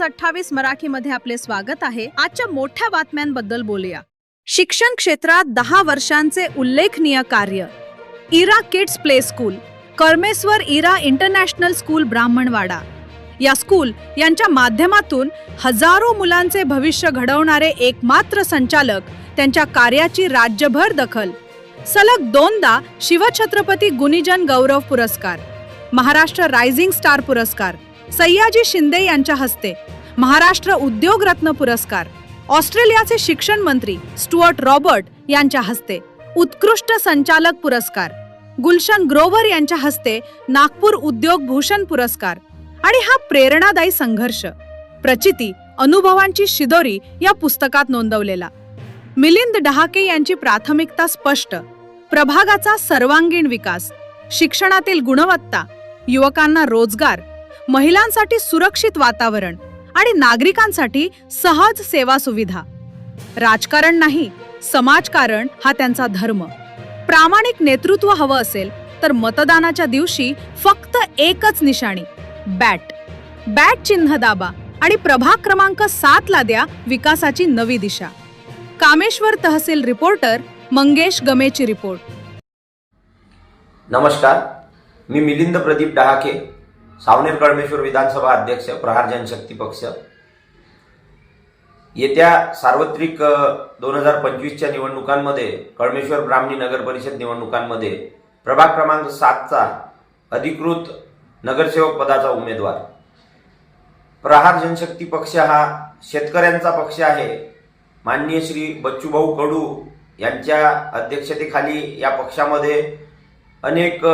News अठ्ठावीस मराठीमध्ये आपले स्वागत आहे. आजच्या मोठ्या बातम्यांबद्दल बोलूया. शिक्षण क्षेत्रात दहा वर्षांचे उल्लेखनीय कार्य. Ira kids play school Karmeshwar Ira international school Brahmanwada. या स्कूल यांच्या माध्यमातून हजारो मुलांचे भविष्य घडवणारे एकमात्र संचालक त्यांच्या कार्याची राज्यभर दखल. सलग दोनदा शिवछत्रपती गुणीजन गौरव पुरस्कार. महाराष्ट्र रायझिंग स्टार पुरस्कार. सय्याजी शिंदे यांच्या हस्ते महाराष्ट्र उद्योग रत्न पुरस्कार ऑस्ट्रेलियाचे शिक्षण मंत्री स्टुअर्ट रॉबर्ट यांच्या हस्ते उत्कृष्ट संचालक पुरस्कार गुलशन ग्रोवर यांच्या हस्ते नागपूर उद्योग भूषण पुरस्कार आणि हा प्रेरणादायी संघर्ष प्रचिती अनुभवांची शिदोरी या पुस्तकात नोंदवलेला. मिलिंद डहाके यांची प्राथमिकता स्पष्ट प्रभागाचा सर्वांगीण विकास शिक्षणातील गुणवत्ता युवकांना रोजगार महिलांसाठी सुरक्षित वातावरण आणि नागरिकांसाठी सहज सेवा सुविधा. राजकारण नाही समाजकारण हा त्यांचा धर्म. प्रामाणिक नेतृत्व हवं असेल तर मतदानाच्या दिवशी फक्त एकच निशाणी बॅट. बॅट चिन्ह दाबा आणि प्रभाग क्रमांक सात ला द्या विकासाची नवी दिशा. कामेश्वर तहसील रिपोर्टर मंगेश गमेची रिपोर्ट. नमस्कार मी मिलिंद प्रदीप डहाके सावनेर कळमेश्वर विधानसभा अध्यक्ष प्रहार जनशक्ती पक्ष. येत्या सार्वत्रिक दोन हजार पंचवीसच्या निवडणुकांमध्ये कळमेश्वर ब्राह्मणी नगर परिषद निवडणुकांमध्ये प्रभाग क्रमांक सातचा अधिकृत नगरसेवक पदाचा उमेदवार. प्रहार जनशक्ती पक्ष हा शेतकऱ्यांचा पक्ष आहे. माननीय श्री बच्चूभाऊ कडू यांच्या अध्यक्षतेखाली या पक्षामध्ये अनेक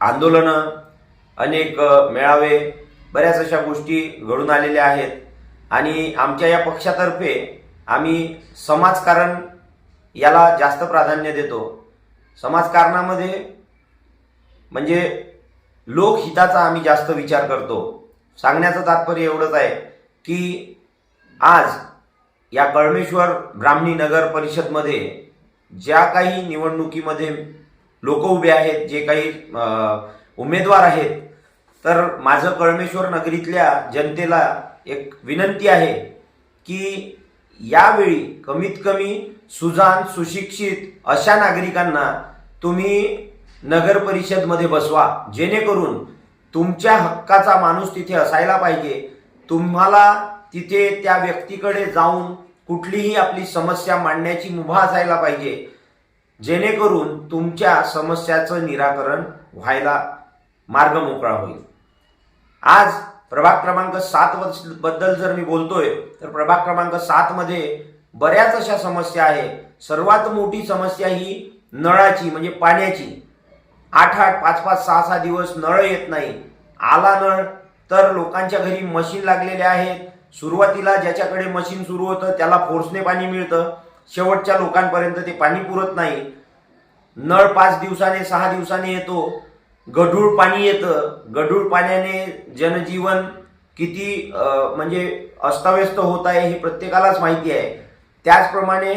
आंदोलनं अनेक मेळावे बऱ्याच अशा गोष्टी घडून आलेल्या आहेत. आणि आमच्या या पक्षातर्फे आम्ही समाजकारण याला जास्त प्राधान्य देतो. समाजकारणामध्ये म्हणजे लोकहिताचा आम्ही जास्त विचार करतो. सांगण्याचं तात्पर्य एवढंच आहे की आज या कळमेश्वर ब्राह्मणी नगर परिषदमध्ये ज्या काही निवडणुकीमध्ये लोक उभे आहेत जे काही उमेदवार आहेत तर माझं कळमेश्वर नगरीतल्या जनतेला एक विनंती आहे की यावेळी कमीत कमी सुजान सुशिक्षित अशा नागरिकांना तुम्ही नगर परिषदमध्ये बसवा जेणेकरून तुमच्या हक्काचा माणूस तिथे असायला पाहिजे. तुम्हाला तिथे त्या व्यक्तीकडे जाऊन कुठलीही आपली समस्या मांडण्याची मुभा असायला पाहिजे. जेणेकरून तुमच्या समस्याचं निराकरण व्हायला मार्ग मोकळा होईल. आज प्रभाग क्रमांक सात बद्दल जर मी बोलतोय तर प्रभाग क्रमांक सात मध्ये बऱ्याच अशा समस्या आहे. सर्वात मोठी समस्या ही नळाची म्हणजे पाण्याची. आठ आठ पाच पाच सहा सहा दिवस नळ येत नाही. आला नळ तर लोकांच्या घरी मशीन लागलेले आहेत. सुरुवातीला ज्याच्याकडे मशीन सुरू होतं त्याला फोर्सने पाणी मिळतं. शेवटच्या लोकांपर्यंत ते पाणी पुरत नाही. नळ पाच दिवसाने सहा दिवसाने येतो. गढूळ पाणी येतं. गढूळ पाण्याने जनजीवन किती म्हणजे अस्ताव्यस्त होत आहे हे प्रत्येकालाच माहिती आहे. त्याचप्रमाणे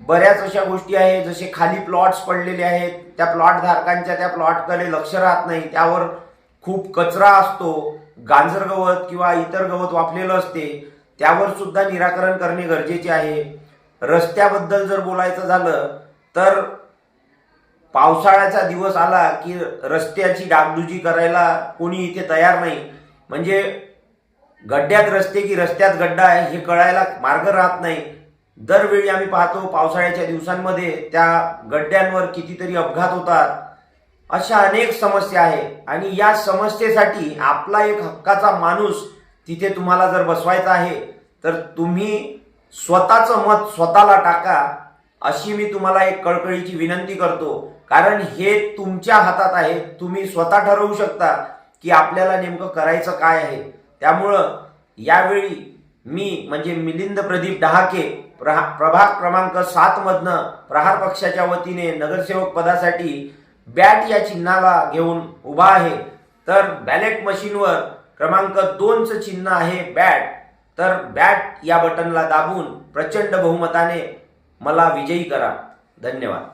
बऱ्याच अशा गोष्टी आहेत जसे खाली प्लॉट्स पडलेले आहेत त्या प्लॉट धारकांच्या त्या प्लॉटकडे लक्ष राहत नाही त्यावर खूप कचरा असतो गांजर गवत किंवा इतर गवत वापलेलं असते त्यावर सुद्धा निराकरण करणे गरजेचे आहे. रस्त्याबद्दल जर बोलायचं झालं तर पावसाळ्याचा दिवस आला की रस्त्याची डागडुजी करायला कोणी इथे तयार नाही. म्हणजे गड्ड्यात रस्ते की रस्त्यात गड्डा आहे हे कळायला मार्ग राहत नाही. दरवेळी आम्ही पाहतो पावसाळ्याच्या दिवसांमध्ये त्या गड्ड्यांवर कितीतरी अपघात होतात. अशा अनेक समस्या आहे आणि या समस्येसाठी आपला एक हक्काचा माणूस तिथे तुम्हाला जर बसवायचा आहे तर तुम्ही स्वतःचं मत स्वतःला टाका अशी मी तुम्हाला एक कळकळीची विनंती करतो. कारण हे तुमच्या हातात आहे. तुम्ही स्वतः ठरवू शकता की आपल्याला नेमकं करायचं काय आहे. त्यामुळं यावेळी मी म्हणजे मिलिंद प्रदीप डहाके प्रहा प्रभाग क्रमांक सातमधनं प्रहार पक्षाच्या वतीने नगरसेवक पदासाठी बॅट या चिन्हाला घेऊन उभा आहे. तर बॅलेट मशीनवर क्रमांक दोनचं चिन्ह आहे बॅट. तर बॅट या बटनला दाबून प्रचंड बहुमताने मला विजयी करा. धन्यवाद.